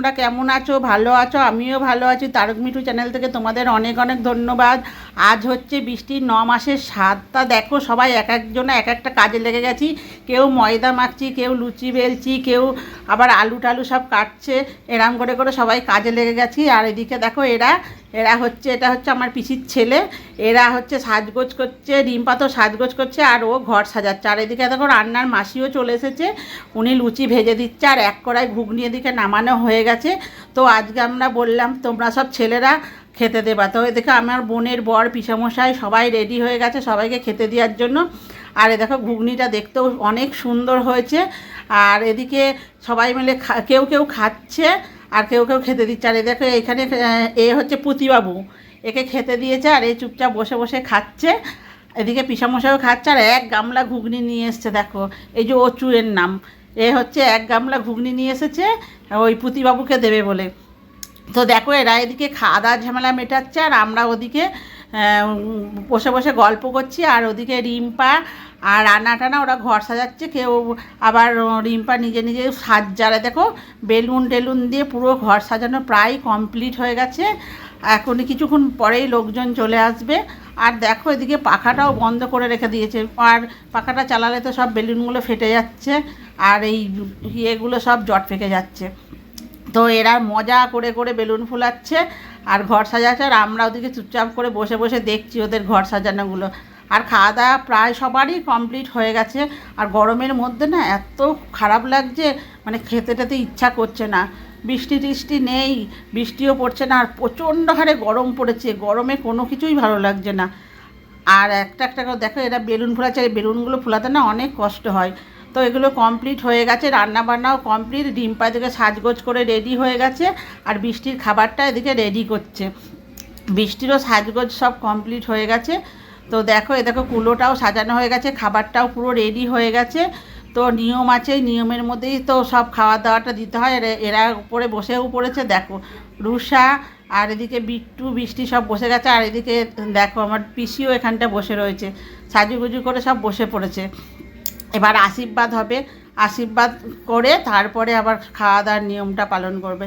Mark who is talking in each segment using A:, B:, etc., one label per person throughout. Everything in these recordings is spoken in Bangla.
A: তোমরা কেমন আছো? ভালো আছো? আমিও ভালো আছি। তারক মিঠু চ্যানেল থেকে তোমাদের অনেক অনেক ধন্যবাদ। আজ হচ্ছে বৃষ্টির ন মাসের সাতটা। দেখো সবাই এক একজনে এক একটা কাজে লেগে গেছি। কেউ ময়দা মাখছি, কেউ লুচি বেলছি, কেউ আবার আলু টালু সব কাটছে। এরম করে করে সবাই কাজে লেগে গেছি। আর এদিকে দেখো এরা এরা হচ্ছে, এটা হচ্ছে আমার পিসির ছেলে। এরা হচ্ছে সাজগোজ করছে রিম্পা তো সাজগোজ করছে, আর ও ঘর সাজাচ্ছে। আর এদিকে দেখো রান্নার মাসিও চলে এসেছে। উনি লুচি ভেজে দিচ্ছে, আর এক কড়াই ঘুগনি এদিকে নামানো হয়ে গেছে। তো আজকে আমরা বললাম, তোমরা সব ছেলেরা খেতে দেবা। তো এদিকে আমার বোনের বর পিসামশাই সবাই রেডি হয়ে গেছে সবাইকে খেতে দেওয়ার জন্য। আর এ দেখো, ঘুগনিটা দেখতেও অনেক সুন্দর হয়েছে। আর এদিকে সবাই মিলে কেউ কেউ খাচ্ছে, আর কেউ কেউ খেতে দিচ্ছে। আর এ দেখো, এখানে এ হচ্ছে পুতিবাবু। একে খেতে দিয়েছে, আর এ চুপচাপ বসে বসে খাচ্ছে। এদিকে পিসামশাইও খাচ্ছে, আর এক গামলা ঘুগনি নিয়ে এসছে, দেখো। এই যে অচুয়ের নাম। এ হচ্ছে এক গামলা ঘুগনি নিয়ে এসেছে, ওই পুতিবাবুকে দেবে বলে। তো দেখো, এরা এদিকে খাওয়া দাওয়ার ঝামেলা মেটাচ্ছে, আর আমরা ওদিকে বসে বসে গল্প করছি, আর ওদিকে রিম্পা আর রান্না টানা ওরা ঘর সাজাচ্ছে, কেউ আবার রিম্পা নিজে নিজে সাজ্জারে, দেখো, বেলুন টেলুন দিয়ে পুরো ঘর সাজানো প্রায় কমপ্লিট হয়ে গেছে। এখনই কিছুক্ষণ পরেই লোকজন চলে আসবে। আর দেখো, এদিকে পাখাটাও বন্ধ করে রেখে দিয়েছে। আর পাখাটা চালালে তো সব বেলুনগুলো ফেটে যাচ্ছে, আর এই ইয়েগুলো সব জট ফেঁকে যাচ্ছে। তো এরা মজা করে করে বেলুন ফুলাচ্ছে আর ঘর সাজাচ্ছে আর আমরা ওদিকে চুপচাপ করে বসে বসে দেখছি ওদের ঘর সাজানোগুলো। আর খাওয়া দাওয়া প্রায় সবারই কমপ্লিট হয়ে গেছে। আর গরমের মধ্যে না এত খারাপ লাগছে মানে খেতে টেতে ইচ্ছা করছে না। বৃষ্টি টিষ্টি নেই, বৃষ্টিও পড়ছে না, আর প্রচণ্ড হারে গরম পড়েছে। গরমে কোনো কিছুই ভালো লাগছে না। আর একটা একটা করে দেখো, এরা বেলুন ফোলাচ্ছে। বেলুনগুলো ফোলাতে না অনেক কষ্ট হয়। তো এগুলো কমপ্লিট হয়ে গেছে রান্না বান্নাও কমপ্লিট ডিম্পা এদিকে সাজগোজ করে রেডি হয়ে গেছে, আর বৃষ্টির খাবারটা এদিকে রেডি করছে। বৃষ্টিরও সাজগোজ সব কমপ্লিট হয়ে গেছে। তো দেখো, এ দেখো কুলোটাও সাজানো হয়ে গেছে, খাবারটাও পুরো রেডি হয়ে গেছে। তো নিয়ম আছে, নিয়মের মধ্যেই তো সব খাওয়া দাওয়াটা দিতে হয়। এরা উপরে বসেও পড়েছে, দেখো। রুষা আর এদিকে বিট্টু, বৃষ্টি সব বসে গেছে, আর এদিকে দেখো আমার পিসিও এখানটা বসে রয়েছে। সাজুগুজু করে সব বসে পড়েছে। এবার আশীর্বাদ হবে। আশীর্বাদ করে তারপরে আবার খাওয়া দাওয়ার নিয়মটা পালন করবে।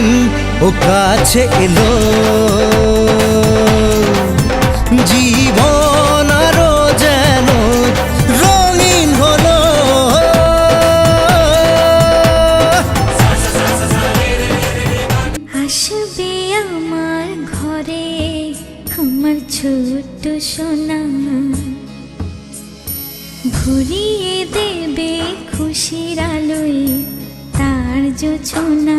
B: দিন ও কাছে এলো। জীবন আরও যেন রঙিন হলো।
C: আসবে আমার ঘরে আমার ছোট্ট সোনা। ভরিয়ে দেবে খুশির আলোয় তার জোছনা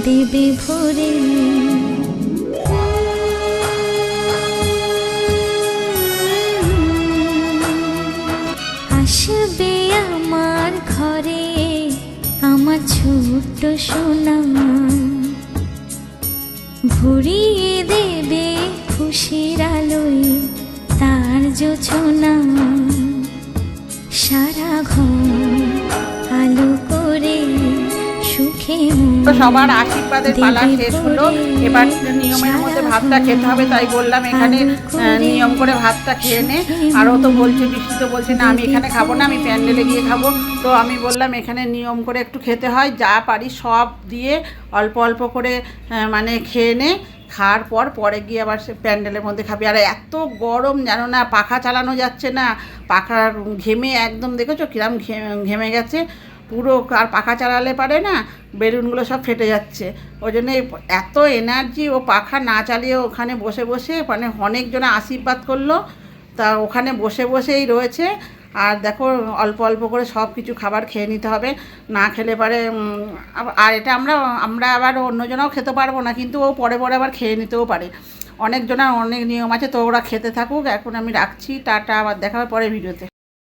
C: দেবে ভরে আসবে আমার ঘরে আমার ছোট্ট সোনা। ভরিয়ে দেবে খুশির আলোয় তার জোছনা সারা ঘর আলো
A: সবার আশীর্বাদের পালা শেষ হলো। এবার নিয়মের মধ্যে ভাতটা খেতে হবে তাই বললাম এখানে নিয়ম করে ভাতটা খেয়ে নে। আর ও তো বলছে বৃষ্টি তো বলছে না আমি এখানে খাব না আমি প্যান্ডেলে গিয়ে খাব। তো আমি বললাম এখানে নিয়ম করে একটু খেতে হয় যা পারি সব দিয়ে অল্প অল্প করে মানে খেয়ে নে। খাওয়ার পর পরে গিয়ে আবার সে প্যান্ডেলের মধ্যে খাবি। আর এত গরম জানো না পাখা চালানো যাচ্ছে না। পাখার ঘেমে একদম দেখেছ কিরম ঘেমে গেছে? পুরো আর পাখা চালালে পারে না, বেলুনগুলো সব ফেটে যাচ্ছে। ওই জন্য এত এনার্জি ও পাখা না চালিয়ে ওখানে বসে বসে মানে অনেকজনে আশীর্বাদ করল। তা ওখানে বসে বসেই রয়েছে। আর দেখো, অল্প অল্প করে সব কিছু খাবার খেয়ে নিতে হবে। না খেলে পারে আর এটা আমরা আমরা আবার অন্যজনাও খেতে পারব না, কিন্তু ও পরে পরে আবার খেয়ে নিতেও পারে। অনেকজনের অনেক নিয়ম আছে, তো ওরা খেতে থাকুক। এখন আমি রাখছি, টাটা, আবার দেখা হবে পরে ভিডিওতে